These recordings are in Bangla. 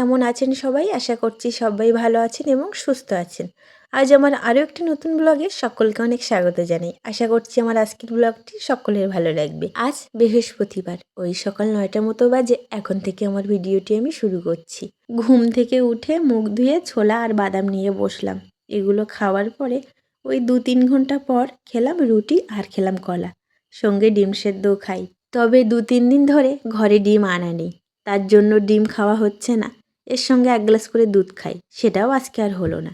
কেমন আছেন সবাই? আশা করছি সবাই ভালো আছেন এবং সুস্থ আছেন। আজ আমার আরও একটি নতুন ব্লগে সকলকে অনেক স্বাগত জানাই। আশা করছি আমার আজকের ব্লগটি সকলের ভালো লাগবে। আজ বৃহস্পতিবার, ওই সকাল নয়টা মতো বাজে, এখন থেকে আমার ভিডিওটি আমি শুরু করছি। ঘুম থেকে উঠে মুখ ধুয়ে ছোলা আর বাদাম নিয়ে বসলাম। এগুলো খাওয়ার পরে ওই দু তিন ঘণ্টা পর খেলাম রুটি আর খেলাম কলা। সঙ্গে ডিম সেদ্ধও খাই। তবে দু তিন দিন ধরে ঘরে ডিম আনা নেই। তার জন্য ডিম খাওয়া হচ্ছে না। এর সঙ্গে এক গ্লাস করে দুধ খাই, সেটাও আজকে আর হলো না।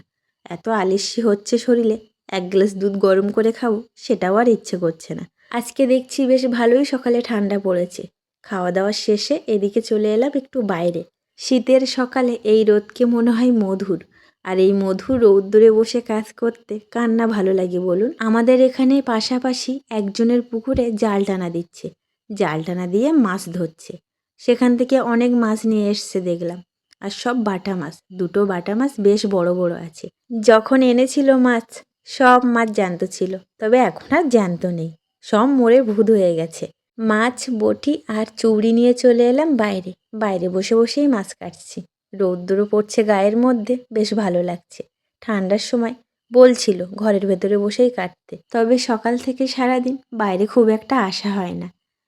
এত আলিস্যি হচ্ছে শরীরে, এক গ্লাস দুধ গরম করে খাব, সেটাও আর ইচ্ছে করছে না। আজকে দেখছি বেশ ভালোই সকালে ঠান্ডা পড়েছে। খাওয়া দাওয়া শেষে এদিকে চলে এলাম একটু বাইরে। শীতের সকালে এই রোদকে মনে হয় মধুর। আর এই মধুর রৌদ্রে বসে কাজ করতে কার না ভালো লাগে বলুন? আমাদের এখানে পাশাপাশি একজনের পুকুরে জাল টানা দিচ্ছে। জাল টানা দিয়ে মাছ ধরছে। সেখান থেকে অনেক মাছ নিয়ে এসছে দেখলাম। আর সব বাটা মাছ, দুটো বাটা মাছ বেশ বড় বড় আছে। যখন এনেছিল মাছ, সব মাছ জ্যান্ত ছিল, তবে এখন আর জ্যান্ত নেই, সব মরে ভূত হয়ে গেছে। মাছ, বটি আর চুড়ি নিয়ে চলে এলাম বাইরে বাইরে বসে বসেই মাছ কাটছি। রৌদ্র পড়ছে গায়ের মধ্যে, বেশ ভালো লাগছে। ঠান্ডার সময় বলছিল ঘরের ভেতরে বসেই কাটতে, তবে সকাল থেকে সারাদিন বাইরে খুব একটা আসা হয় না।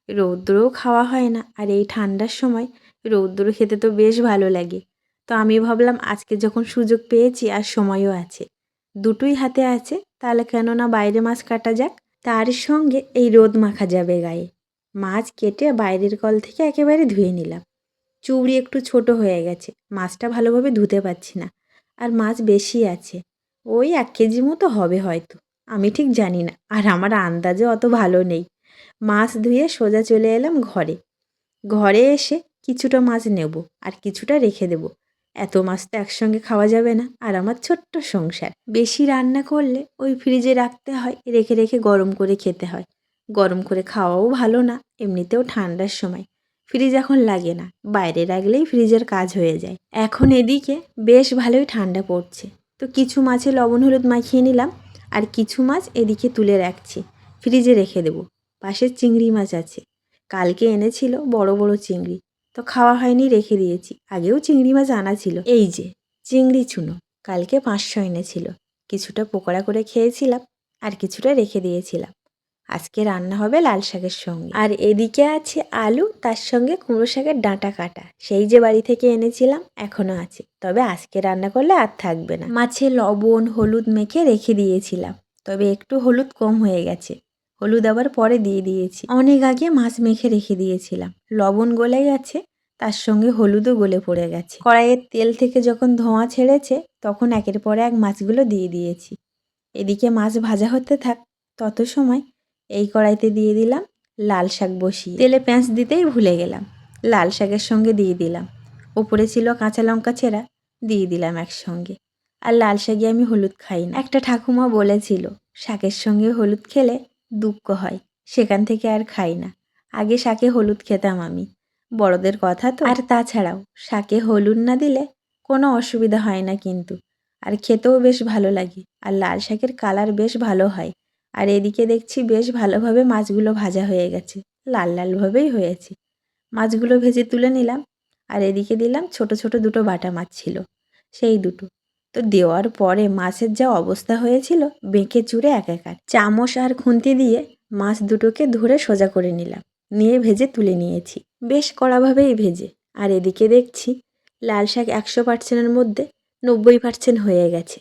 রৌদ্রও খাওয়া হয় না, আর এই ঠান্ডার সময় রৌদ্র খেতে তো বেশ ভালো লাগে। তো আমি ভাবলাম আজকে যখন সুযোগ পেয়েছি আর সময়ও আছে, দুটোই হাতে আছে, তাহলে কেন না বাইরে মাছ কাটা যাক, তার সঙ্গে এই রোদ মাখা যাবে গায়ে। মাছ কেটে বাইরের কল থেকে একেবারে ধুয়ে নিলাম। চুড়ি একটু ছোট হয়ে গেছে, মাছটা ভালোভাবে ধুতে পারছি না, আর মাছ বেশি আছে, ওই এক কেজি মতো হবে হয়তো, আমি ঠিক জানি না, আর আমার আন্দাজে অত ভালো নেই। মাছ ধুয়ে সোজা চলে এলাম ঘরে। ঘরে এসে কিছুটা মাছ নেব আর কিছুটা রেখে দেব। এত মাছ তো একসঙ্গে খাওয়া যাবে না আর আমার ছোট্ট সংসার। বেশি রান্না করলে ওই ফ্রিজে রাখতে হয়, রেখে রেখে গরম করে খেতে হয়। গরম করে খাওয়াও ভালো না, এমনিতেও ঠান্ডার সময়। ফ্রিজ এখন লাগে না, বাইরে রাখলেই ফ্রিজের কাজ হয়ে যায়। এখন এদিকে বেশ ভালোই ঠান্ডা পড়ছে। তো কিছু মাছে লবণ হলুদ মাখিয়ে নিলাম আর কিছু মাছ এদিকে তুলে রাখছি। ফ্রিজে রেখে দেবো। পাশে চিংড়ি মাছ আছে। কালকে এনেছিল বড় বড় চিংড়ি। তো খাওয়া হয়নি রেখে দিয়েছি। আগেও চিংড়ি মাছ আনা ছিল। এই যে, চিংড়ি চুনো। কালকে পাঁচশো এনেছিল। কিছুটা পকোড়া করে খেয়েছিলাম আর কিছুটা রেখে দিয়েছিলাম। আজকে রান্না হবে লাল শাকের সঙ্গে। আর এদিকে আছে আলু, তার সঙ্গে কুমড়ো শাকের ডাঁটা কাটা। সেই যে বাড়ি থেকে এনেছিলাম, এখনও আছে। তবে আজকে রান্না করলে আর থাকবে না। মাছে লবণ, হলুদ মেখে রেখে দিয়েছিলাম। তবে একটু হলুদ কম হয়ে গেছে। হলুদ আবার পরে দিয়ে দিয়েছি। অনেক আগে মাছ মেখে রেখে দিয়েছিলাম। লবণ গলে গেছে তার সঙ্গে হলুদও গলে পড়ে গেছে। কড়াইয়ের তেল থেকে যখন ধোঁয়া ছেড়েছে, তখন একের পর এক মাছগুলো দিয়ে দিয়েছি। এদিকে মাছ ভাজা হতে থাক, তত সময় এই কড়াইতে দিয়ে দিলাম লাল শাক বসিয়ে। তেলে পেঁয়াজ দিতেই ভুলে গেলাম। লাল শাকের সঙ্গে দিয়ে দিলাম। ওপরে ছিল কাঁচা লঙ্কা ছেঁড়া দিয়ে দিলাম একসঙ্গে। আর লাল শাকে আমি হলুদ খাই না একটা ঠাকুমা বলেছিল, শাকের সঙ্গে হলুদ খেলে দুঃখ হয়। সেখান থেকে আর খাই না। আগে শাকে হলুদ খেতাম আমি। বড়দের কথা তো। আর তাছাড়াও, শাকে হলুদ না দিলে কোনো অসুবিধা হয় না কিন্তু। আর খেতেও বেশ ভালো লাগে। আর লাল শাকের কালার বেশ ভালো হয়। আর এদিকে দেখছি বেশ ভালোভাবে মাছগুলো ভাজা হয়ে গেছে। লাল লালভাবেই হয়েছে। মাছগুলো ভেজে তুলে নিলাম। আর এদিকে দিলাম ছোট ছোট দুটো বাটা মাছ ছিল। সেই দুটো। তো দেওয়ার পরে মাছের যা অবস্থা হয়েছিল, বেঁকে চুড়ে একাকার। চামচ আর খুন্তি দিয়ে মাছ দুটোকে ধরে সোজা করে নিলাম। নিয়ে ভেজে তুলে নিয়েছি। বেশ কড়াভাবেই ভেজে। আর এদিকে দেখছি, লাল শাক একশো পার্সেন্টের মধ্যে নব্বই পার্সেন্ট হয়ে গেছে।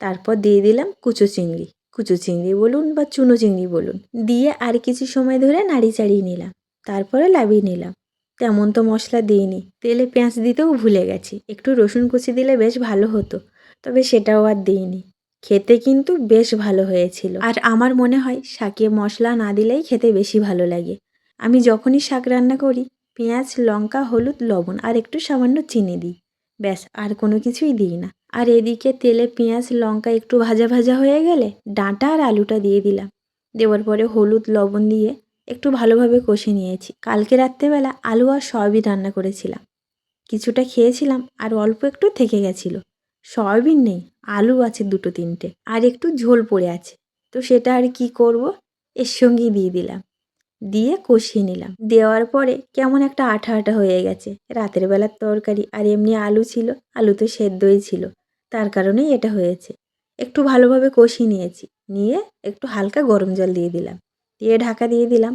তারপর দিয়ে দিলাম কুচো চিংড়ি। কুচো চিংড়ি বলুন বা চুনো চিংড়ি বলুন। দিয়ে আর কিছু সময় ধরে নাড়ি চাড়িয়ে নিলাম। তারপরে লাভিয়ে নিলাম। তেমন তো মশলা দিইনি। তেলে পেঁয়াজ দিতেও ভুলে গেছি। একটু রসুন কুচি দিলে বেশ ভালো হতো। তবে সেটাও আর দিইনি। খেতে কিন্তু বেশ ভালো হয়েছিল। আর আমার মনে হয় শাকে মশলা না দিলেই খেতে বেশি ভালো লাগে। আমি যখনই শাক রান্না করি, পেঁয়াজ, লঙ্কা, হলুদ, লবণ আর একটু সামান্য চিনি দিই। ব্যাস, আর কোনো কিছুই দিই না। আর এদিকে তেলে পেঁয়াজ, লঙ্কা একটু ভাজা ভাজা হয়ে গেলে ডাঁটা আর আলুটা দিয়ে দিলাম। দেওয়ার পরে হলুদ, লবণ দিয়ে একটু ভালোভাবে কষে নিয়েছি। কালকে রাত্রেবেলা আলু আর সয়াবিন রান্না করেছিলাম। কিছুটা খেয়েছিলাম আর অল্প একটু থেকে গেছিল। সয়াবিন নেই, আলু আছে দুটো তিনটে, আর একটু ঝোল পড়ে আছে। তো সেটা আর কি করব? এর সঙ্গেই দিয়ে দিলাম। দিয়ে কষিয়ে নিলাম। দেওয়ার পরে কেমন একটা আঠা আঠা হয়ে গেছে। রাতের বেলার তরকারি, আর এমনি আলু ছিল, আলু তো সেদ্ধই ছিল। তার কারণেই এটা হয়েছে। একটু ভালোভাবে কষিয়ে নিয়েছি। নিয়ে একটু হালকা গরম জল দিয়ে দিলাম। দিয়ে ঢাকা দিয়ে দিলাম।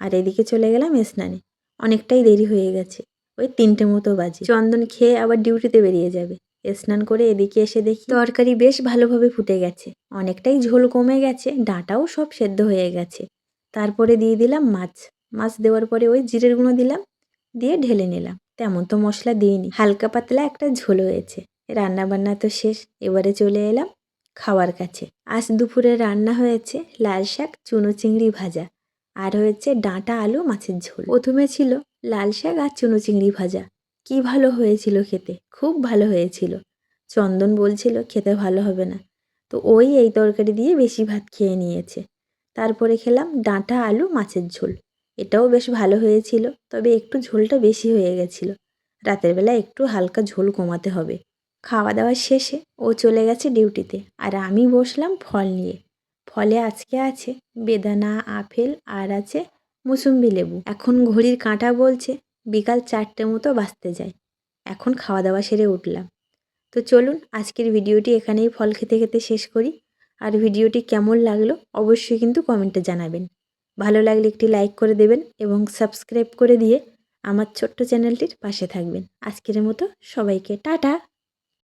আর এদিকে চলে গেলাম স্নানে। অনেকটাই দেরি হয়ে গেছে। ওই তিনটে মতো বাজে। চন্দন খেয়ে আবার ডিউটিতে বেরিয়ে যাবে। স্নান করে এদিকে এসে দেখি তরকারি বেশ ভালোভাবে ফুটে গেছে। অনেকটাই ঝোল কমে গেছে, ডাঁটাও সব সেদ্ধ হয়ে গেছে। তারপরে দিয়ে দিলাম মাছ। মাছ দেওয়ার পরে ওই জিরের গুঁড়ো দিলাম, দিয়ে ঢেলে নিলাম। তেমন তো মশলা দিইনি। হালকা পাতলা একটা ঝোল হয়েছে। রান্না বান্না তো শেষ। এবারে চলে এলাম খাওয়ার কাছে। আজ দুপুরে রান্না হয়েছে লাল শাক, চুনো চিংড়ি ভাজা। আর হয়েছে ডাঁটা আলু মাছের ঝোল। প্রথমে ছিল লাল শাক আর চুনো চিংড়ি ভাজা। কি ভালো হয়েছিল খেতে? খুব ভালো হয়েছিল। চন্দন বলছিল, খেতে ভালো হবে না। তো ওই এই তরকারি দিয়ে বেশি ভাত খেয়ে নিয়েছে। তারপরে খেলাম ডাঁটা আলু, মাছের ঝোল। এটাও বেশ ভালো হয়েছিল, তবে একটু ঝোলটা বেশি হয়ে গেছিল। রাতের বেলা একটু হালকা ঝোল কমাতে হবে। খাওয়া দাওয়া শেষে ও চলে গেছে ডিউটিতে, আর আমি বসলাম ফল নিয়ে। ফলে আজকে আছে বেদানা, আপেল, আর আছে মুসুম্বি লেবু। এখন ঘড়ির কাঁটা বলছে বিকাল চারটে মতো বাঁচতে যায়। এখন খাওয়া দাওয়া সেরে উঠলাম। তো চলুন, আজকের ভিডিওটি এখানেই ফল খেতে খেতে শেষ করি। আর ভিডিওটি কেমন লাগল অবশ্যই কিন্তু কমেন্টে জানাবেন। ভালো লাগলে একটি লাইক করে দেবেন এবং সাবস্ক্রাইব করে দিয়ে আমার ছোট্ট চ্যানেলটির পাশে থাকবেন। আজকের মতো সবাইকে টাটা!